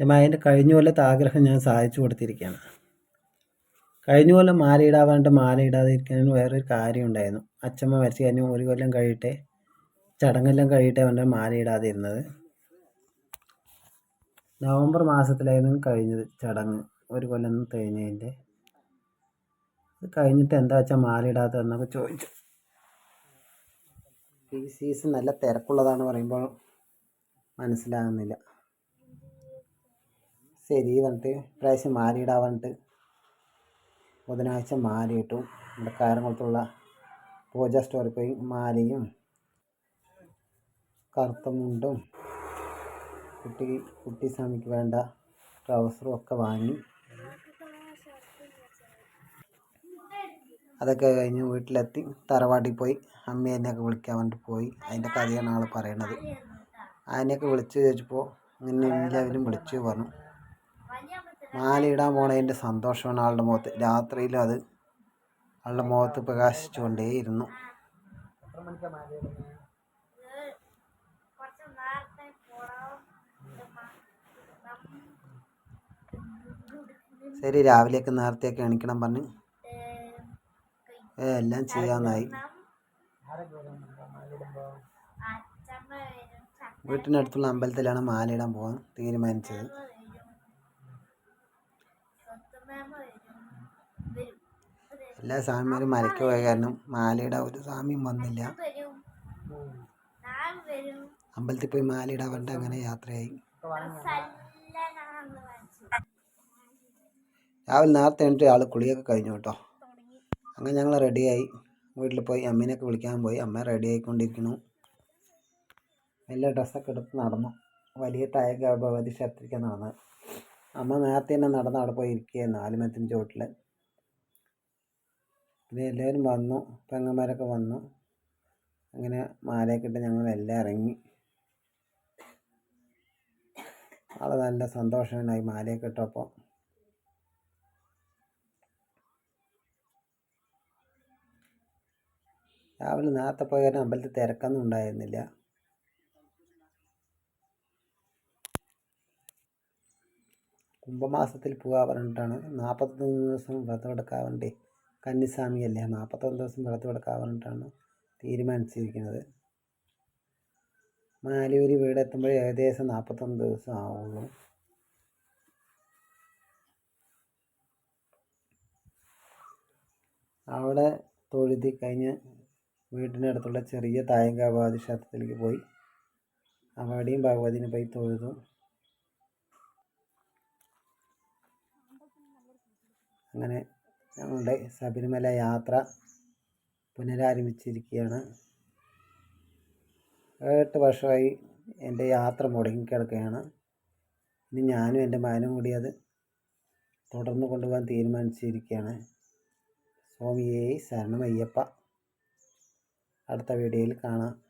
എന്റെ മകന്റെ കഴിഞ്ഞ കൊല്ലത്തെ ആഗ്രഹം ഞാൻ സാധിച്ചു കൊടുത്തിരിക്കുകയാണ്. കഴിഞ്ഞ കൊല്ലം മാലയിടാൻ പറഞ്ഞിട്ട് മാലയിടാതെ ഇരിക്കുന്നതിന് വേറൊരു കാര്യം ഉണ്ടായിരുന്നു. അച്ഛമ്മ മരിച്ചു കഴിഞ്ഞു ഒരു കൊല്ലം കഴിയട്ടെ ചടങ്ങെല്ലാം കഴിയട്ടെ പറഞ്ഞാൽ മാലയിടാതെ ഇരുന്നത് നവംബർ മാസത്തിലായിരുന്നു കഴിഞ്ഞത് ചടങ്ങ്. ഒരു കൊല്ലം തേഞ്ഞതിന്റെ കഴിഞ്ഞിട്ട് എന്താ വെച്ചാൽ മാലയിടാത്തതെന്നൊക്കെ ചോദിച്ചു. ഈ സീസൺ നല്ല തിരക്കുള്ളതാണ് പറയുമ്പോൾ മനസ്സിലാകുന്നില്ല. ശരി എന്നിട്ട് ഇപ്രാവശ്യം മാലയിടാൻ പറഞ്ഞിട്ട് ബുധനാഴ്ച മാലയിട്ടു നമ്മുടെ കാരംകുളത്തുള്ള പൂജ സ്റ്റോറിൽ പോയി മാലയും കറുത്ത മുണ്ടും കുട്ടി കുട്ടി സ്വാമിക്ക് വേണ്ട ട്രൗസറും ഒക്കെ വാങ്ങി. അതൊക്കെ കഴിഞ്ഞ് വീട്ടിലെത്തി. തറവാട്ടിൽ പോയി. അമ്മേനെയൊക്കെ വിളിക്കാൻ വേണ്ടി പോയി. അതിന്റെ കഥയാണ് ആൾ പറയണത്. അതിനെയൊക്കെ വിളിച്ച് ചോദിച്ചപ്പോൾ ഇങ്ങനെ എല്ലാവരും വിളിച്ചു പറഞ്ഞു. മാലയിടാൻ പോണതിന്റെ സന്തോഷമാണ് ആളുടെ മുഖത്ത്. രാത്രിയിൽ അത് ആളുടെ മുഖത്ത് പ്രകാശിച്ചുകൊണ്ടേയിരുന്നു. ശരി രാവിലെയൊക്കെ നേരത്തെയൊക്കെ എണീക്കണം പറഞ്ഞ്. എല്ലാം ചെയ്യാന്നായി. വീട്ടിനടുത്തുള്ള അമ്പലത്തിലാണ് മാലയിടാൻ പോകാൻ തീരുമാനിച്ചത്. എല്ലാ സ്വാമിമാരും മലയ്ക്ക് പോയ കാരണം മാലയിടാൻ ഒരു സ്വാമിയും വന്നില്ല. അമ്പലത്തിൽ പോയി മാലയിടാൻ പറഞ്ഞിട്ട് അങ്ങനെ യാത്രയായി. രാവിലെ നേരത്തെ എണീറ്റ് ആൾ കുളിയൊക്കെ കഴിഞ്ഞു കേട്ടോ. അങ്ങനെ ഞങ്ങൾ റെഡിയായി. വീട്ടിൽ പോയി അമ്മേനെയൊക്കെ വിളിക്കാൻ പോയി. അമ്മ റെഡി ആയിക്കൊണ്ടിരിക്കുന്നു. എല്ലാ ഡ്രസ്സൊക്കെ എടുത്ത് നടന്നു. വലിയ തായക ഭഗവതി ക്ഷേത്രത്തിലേക്ക് നടന്നത് അമ്മ നേരത്തെ തന്നെ നടന്ന് അവിടെ പോയി ഇരിക്കുകയായിരുന്നു ആലുമരത്തിന്റെ ചുവട്ടിൽ പിന്നെ എല്ലാവരും വന്നു. പെങ്ങന്മാരൊക്കെ വന്നു. അങ്ങനെ മാലയൊക്കെ ഇട്ട് ഞങ്ങളെല്ലാം ഇറങ്ങി. ആൾ നല്ല സന്തോഷമായി മാലയൊക്കെ ഇട്ടപ്പോൾ രാവിലെ നേരത്തെ പോയ കാരണം അമ്പലത്തിൽ തിരക്കൊന്നും ഉണ്ടായിരുന്നില്ല. കുംഭമാസത്തിൽ പോകാൻ പറഞ്ഞിട്ടാണ്. നാൽപ്പത്തൊന്ന് ദിവസം വ്രതം എടുക്കാൻ വേണ്ടി കന്നിസ്വാമിയല്ലേ? നാൽപ്പത്തൊന്ന് ദിവസം വിളത്ത് കൊടുക്കാൻ പറഞ്ഞിട്ടാണ് തീരുമാനിച്ചിരിക്കുന്നത്. മാലൂരി വീടെത്തുമ്പോൾ ഏകദേശം നാൽപ്പത്തൊന്ന് ദിവസം ആവുള്ളൂ. അവിടെ തൊഴുതി കഴിഞ്ഞ് വീടിനടുത്തുള്ള ചെറിയ തായങ്ക ഭഗവതി ക്ഷേത്രത്തിലേക്ക് പോയി. അവിടെയും ഭഗവതിനെ പോയി തൊഴുതു. അങ്ങനെ ഞങ്ങളുടെ ശബരിമല യാത്ര പുനരാരംഭിച്ചിരിക്കുകയാണ്. എട്ട് വർഷമായി എന്റെ യാത്ര മുടങ്ങിക്കിടക്കുകയാണ്. ഇനി ഞാനും എന്റെ മകനും കൂടി അത് തുടർന്ന് കൊണ്ടുപോകാൻ തീരുമാനിച്ചിരിക്കുകയാണ്. സ്വാമിയേ ശരണമയ്യപ്പ. അടുത്ത വീഡിയോയിൽ കാണാം.